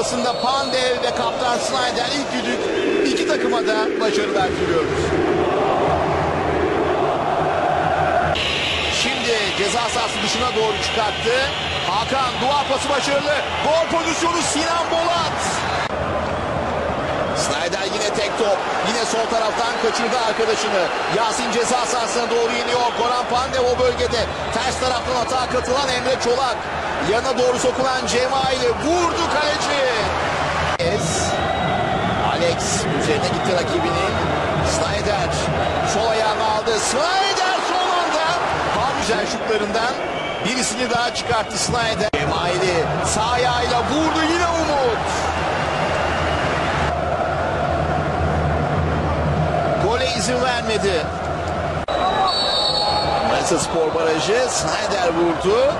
Aslında Pandev ve Kaptan Snyder ilk düdük iki takıma da başarılar diliyoruz. Şimdi ceza sahası dışına doğru çıkarttı. Hakan duvar pası başarılı. Gol pozisyonu Sinan Bolat. Snyder yine tek top. Yine sol taraftan kaçırdı arkadaşını. Yasin ceza sahasına doğru iniyor. Koran Pandev o bölgede. Ters taraftan atağa katılan Emre Çolak. Yana doğru sokulan Cemaili. Vurdu kaleci. Es. Alex üzerine gitti rakibinin. Snyder sol ayağını aldı. Snyder son anda. Daha güzel şutlarından birisini daha çıkarttı Snyder. Cemaili sağ ayağıyla vurdu yine Umut. Gole izin vermedi. Manisa Spor Barajı Snyder vurdu.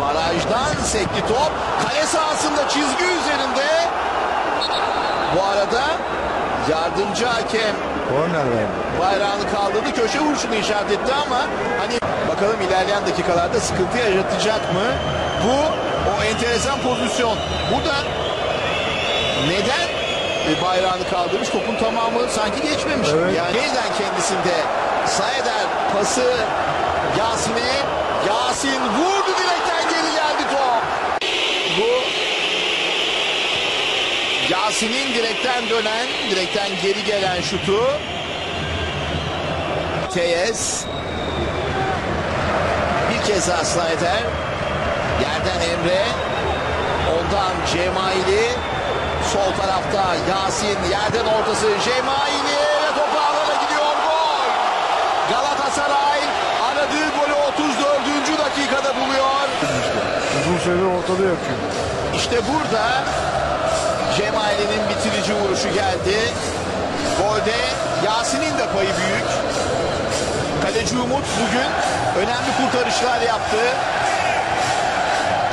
Barajdan sekti top. Kale sahasında çizgi üzerinde. Bu arada yardımcı hakem Korner verdi. bayrağını kaldırdı. Köşe vuruşunu işaret etti ama hani bakalım ilerleyen dakikalarda sıkıntı yaşatacak mı? Bu o enteresan pozisyon. Burada neden e, bayrağını kaldırmış? Topun tamamı sanki geçmemiş. Evet. Yani yeniden kendisinde Saeder pası Yasin'e Yasin vurdu direkten geri geldi top. Bu Yasin'in direkten dönen, direkten geri gelen şutu. Teyes. Bir kez daha Snyder. Yerden Emre. Ondan Cemaili. Sol tarafta Yasin. Yerden ortası Cemaili. Ve topu alana gidiyor. Gol. Galatasaray aradığı golü 34. dakikada buluyor. Uzun süredir ortada yapıyor. İşte burada Cemali'nin bitirici vuruşu geldi. Golde Yasin'in de payı büyük. Kaleci Umut bugün önemli kurtarışlar yaptı.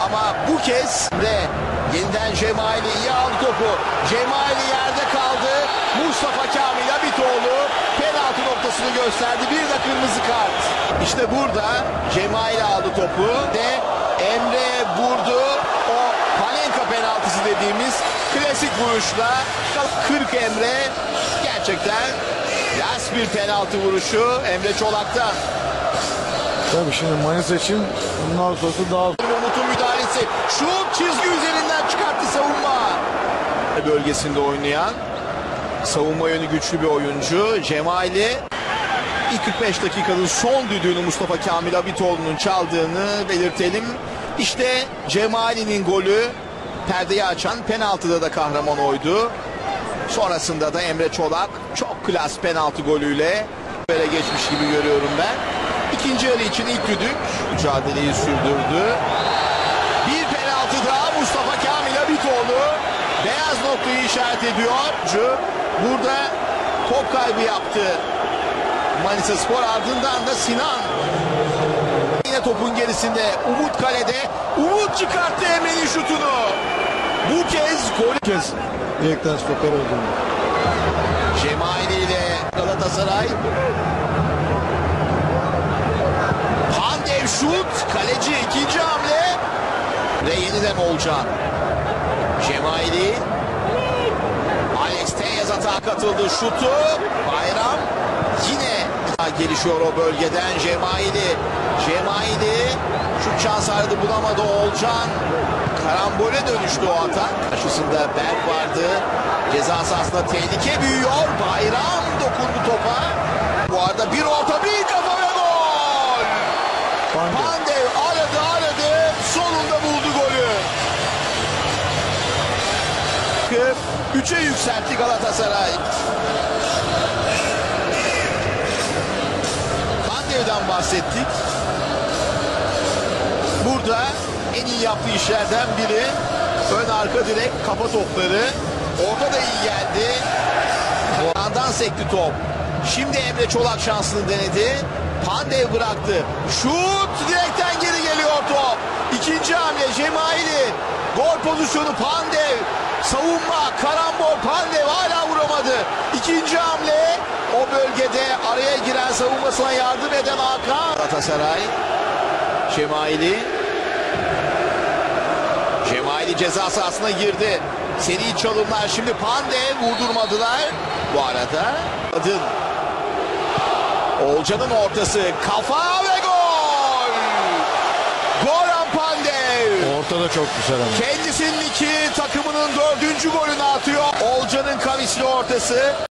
Ama bu kez de yeniden Cemali iyi aldı topu. Cemali yerde kaldı. Mustafa Kamil Abitoğlu penaltı noktasını gösterdi. Bir de kırmızı kart. İşte burada Cemali aldı topu ve Emre vurdu. Dediğimiz klasik vuruşla 40 Emre gerçekten yas bir penaltı vuruşu Emre Çolak'tan. Tabii şimdi Manisa için bundan sonrası daha Umut'un müdahalesi. Şut çizgi üzerinden çıkarttı savunma. Bölgesinde oynayan savunma yönü güçlü bir oyuncu. Cemali ilk 45 dakikanın son düdüğünü Mustafa Kamil Abitoğlu'nun çaldığını belirtelim. İşte Cemali'nin golü perdeyi açan penaltıda da kahraman oydu. Sonrasında da Emre Çolak çok klas penaltı golüyle böyle geçmiş gibi görüyorum ben. İkinci yarı için ilk düdük mücadeleyi sürdürdü. Bir penaltı daha Mustafa Kamil Abitoğlu beyaz noktayı işaret ediyor. Burada top kaybı yaptı. Manisa Spor ardından da Sinan. Topun gerisinde Umut kalede. Umut çıkarttı Emre'nin şutunu. Bu kez gol kez direkten stoper olduğunu. Cemaili ile Galatasaray. Pandev şut. Kaleci ikinci hamle. Ve yeniden Olcan. Cemaili. Alex Teyez atağa katıldı. Şutu. Bayram. Gelişiyor o bölgeden Cemaili. Cemaili. Şut şans aradı bulamadı Olcan. Karambole dönüştü o atak. Karşısında Berk vardı. Ceza sahasında tehlike büyüyor. Bayram dokundu topa. Bu arada bir orta bir kafa ve gol. Pandev. Pandev aradı aradı. Sonunda buldu golü. 3'e yükseltti Galatasaray. Pandev'den bahsettik. Burada en iyi yaptığı işlerden biri ön arka direk kafa topları. Orada da iyi geldi. Yandan sekti top. Şimdi Emre Çolak şansını denedi. Pandev bıraktı. Şut direkten geri geliyor top. İkinci hamle Cemaili. Gol pozisyonu Pandev. Savunma karambol Pandev hala vuramadı. İkinci hamle o bölgede araya giren savunmasına yardım eden Hakan. Galatasaray. Cemaili. Cemaili Cemaili ceza sahasına girdi. Seri çalımlar şimdi Pande vurdurmadılar. Bu arada Adın. Olcan'ın ortası kafa ve gol. Goran Pandev. Orta da çok güzel ama. Kendisinin iki takımının dördüncü golünü atıyor. Olcan'ın kavisli ortası.